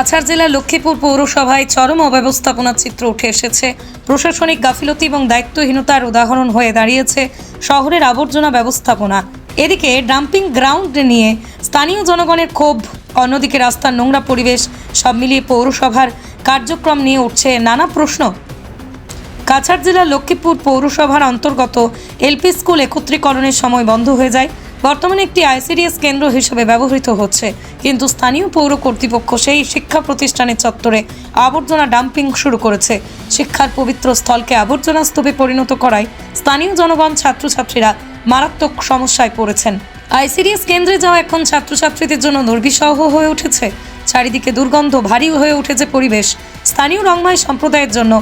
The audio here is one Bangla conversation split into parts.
কাছাড় জেলার লক্ষ্মীপুর পৌরসভায় চরম অব্যবস্থাপনার চিত্র উঠে এসেছে। প্রশাসনিক গাফিলতি এবং দায়িত্বহীনতার উদাহরণ হয়ে দাঁড়িয়েছে শহরের আবর্জনা ব্যবস্থাপনা। এদিকে ডাম্পিং গ্রাউন্ড নিয়ে স্থানীয় জনগণের ক্ষোভ, অন্যদিকে রাস্তার নোংরা পরিবেশ, সব মিলিয়ে পৌরসভার কার্যক্রম নিয়ে উঠছে নানা প্রশ্ন। কাছাড় জেলার লক্ষ্মীপুর পৌরসভার অন্তর্গত এলপি স্কুল একত্রীকরণের সময় বন্ধ হয়ে যায়। বর্তমানে একটি আইসিডিএস কেন্দ্র হিসেবে ব্যবহৃত হচ্ছে। কিন্তু স্থানীয় পৌর কর্তৃপক্ষ সেই শিক্ষা প্রতিষ্ঠানের চত্বরে আবর্জনা ডাম্পিং শুরু করেছে। শিক্ষার পবিত্র স্থলকে আবর্জনা স্তূপে পরিণত করায় স্থানীয় জনগণ, ছাত্রছাত্রীরা মারাত্মক সমস্যায় পড়েছেন। আইসিডিএস কেন্দ্রে যাওয়া এখন ছাত্রছাত্রীদের জন্য দুর্বিষহ হয়ে উঠেছে। চারিদিকে দুর্গন্ধ, ভারী হয়ে উঠেছে পরিবেশ। স্থানীয় রংমাই সম্প্রদায়ের জন্য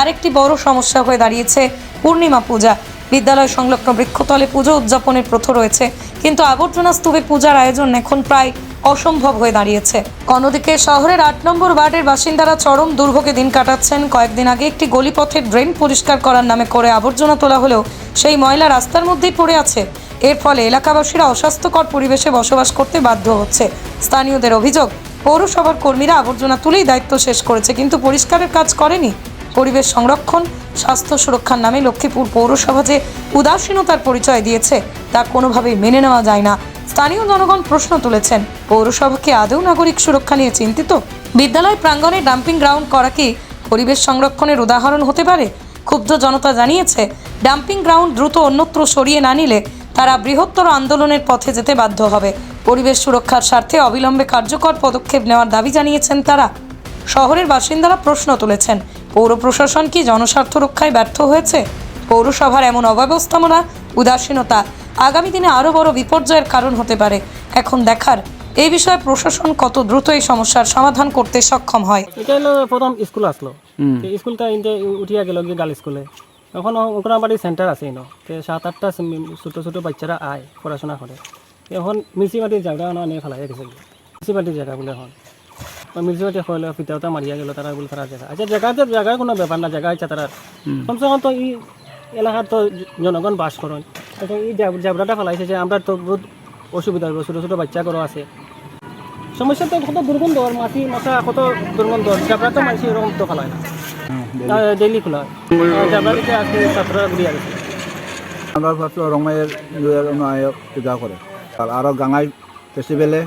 আরেকটি বড় সমস্যা হয়ে দাঁড়িয়েছে পূর্ণিমা পূজা। বিদ্যালয় সংলগ্ন বৃক্ষতলে পুজো উদযাপনের প্রথা রয়েছে। কিন্তু আবর্জনা স্তূপে পূজার আয়োজন এখন প্রায় অসম্ভব হয়ে দাঁড়িয়েছে। অন্যদিকে শহরের আট নম্বর ওয়ার্ডের বাসিন্দারা চরম দুর্ভোগে দিন কাটাচ্ছেন। কয়েকদিন আগে একটি গলিপথের ড্রেন পরিষ্কার করার নামে করে আবর্জনা তোলা হলেও সেই ময়লা রাস্তার মধ্যেই পড়ে আছে। এর ফলে এলাকাবাসীরা অস্বাস্থ্যকর পরিবেশে বসবাস করতে বাধ্য হচ্ছে। স্থানীয়দের অভিযোগ, পৌরসভার কর্মীরা আবর্জনা তুলেই দায়িত্ব শেষ করেছে, কিন্তু পরিষ্কারের কাজ করেনি। পরিবেশ সংরক্ষণ, স্বাস্থ্য সুরক্ষার নামে লক্ষ্মীপুর পৌরসভা যে উদাসীনতার পরিচয় দিয়েছে, তা কোনোভাবেই মেনে নেওয়া যায় না। স্থানীয় জনগণ প্রশ্ন তুলেছেন, পৌরসভাকে আদৌ নাগরিক সুরক্ষা নিয়ে চিন্তিত? বিদ্যালয় প্রাঙ্গণে ডাম্পিং গ্রাউন্ড করা কি পরিবেশ সংরক্ষণের উদাহরণ হতে পারে? ক্ষুব্ধ জনতা জানিয়েছে, ডাম্পিং গ্রাউন্ড দ্রুত অন্যত্র সরিয়ে না নিলে তারা বৃহত্তর আন্দোলনের পথে যেতে বাধ্য হবে। পরিবেশ সুরক্ষার স্বার্থে অবিলম্বে কার্যকর পদক্ষেপ নেওয়ার দাবি জানিয়েছেন তারা। শহরের বাসিন্দারা প্রশ্ন তুলেছেন পৌর প্রশাসন কি জনস্বার্থ রক্ষায় ব্যর্থ হয়েছে? পৌরসভার এমন অব্যবস্থাপনা উদাসীনতা আগামী দিনে আরও বড় বিপর্যয়ের কারণ হতে পারে। এখন দেখার এই বিষয়ে প্রশাসন কত দ্রুত এই সমস্যার সমাধান করতে সক্ষম হয়? এটা হলো প্রথম স্কুল আসলো। স্কুলটা ইনতে উঠিয়া গেল গিয়ে গার্ল স্কুলে। এখন অঙ্গনাবাড়ি সেন্টার আছে ইনো। তো সাত আটটা ছোটো ছোটো বাচ্চারা আয় পড়াশোনা করে। এখন মিউনিসিপালিটির জায়গা অনেক ফেলাই গেছে। মিউনিসিপালিটির জায়গা বলে এখন। মিউনিসিপালিটি হইলে ফিতাওতা মারিয়া গেল তারা বলে তারা জায়গা আচ্ছা জায়গাতে জায়গার কোনো ব্যাপার না জায়গা ইচ্ছা তারা কমসে কম তো এই এলাকার তো জনগণ বাস করেন এখন এই জাবরাটা ফেলাইছে যে আমরা তো বহুত অসুবিধা হইব ছোটো ছোটো বাচ্চা করো আছে। সমস্যা তো কত দুর্গন্ধ মাটি মশা কত দুর্গন্ধ জাবরা তো মানুষ এরকম তো ফেলায় না। ডেইলি খোলা। হয় জাবরা দিকে আজকে ছাত্ররা ঘুরিয়ে গেছে আমরা ভাবছি দুয়ের পূজা করে আর আরও গাঙাই ফেস্টিভ্যালে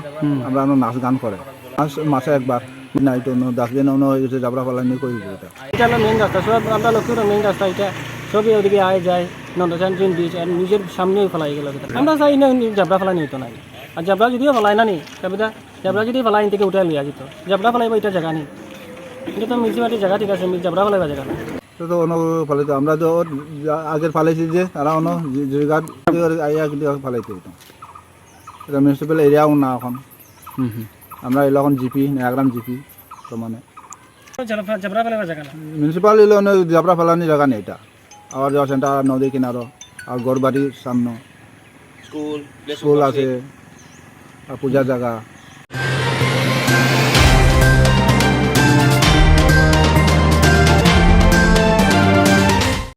আমরা নাচ গান করে মাস মাসে একবার নাইট অন্য ডাস্টবিন অন্য হয়ে গেছে যাবরা পালানি করি এটা। এটা হলো মেইন রাস্তা সব আমরা লক্ষ্মীর মেইন রাস্তা এটা। সবই ওদিকে আয় যায় নন্দচান ট্রেন ব্রিজ আর নিজের সামনেই ফেলাই গেল আমরা চাই না জাবরা ফেলাই নিত নাই আর জাবরা যদিও ফেলাই না নি তারপরে জাবরা যদি ফেলাই থেকে উঠে লিয়া যেত। জাবরা ফেলাইব এটা জায়গা নেই। এটা তো মিউনিসিপালিটির জায়গা ঠিক আছে জাবরা ফেলাইবা জায়গা নেই তো তো অন্য ফালাইতো আমরা তো আগের ফালাইছি যে তারা অন্য আইয়া কিন্তু ফালাইতে এটা। মিউনিসিপ্যাল এরিয়াও না এখন। আমরা এলো এখন জিপি নয়াগ্রাম জিপি তো মানে। মিউনিসিপাল এলো জাবরা ফেলানি ফালানি জায়গা নেই এটা। আবার যাওয়া সেন্টার নদী কিনারো আর গড়বাড়ির সামনে। স্কুল আছে। আর পূজার জায়গা।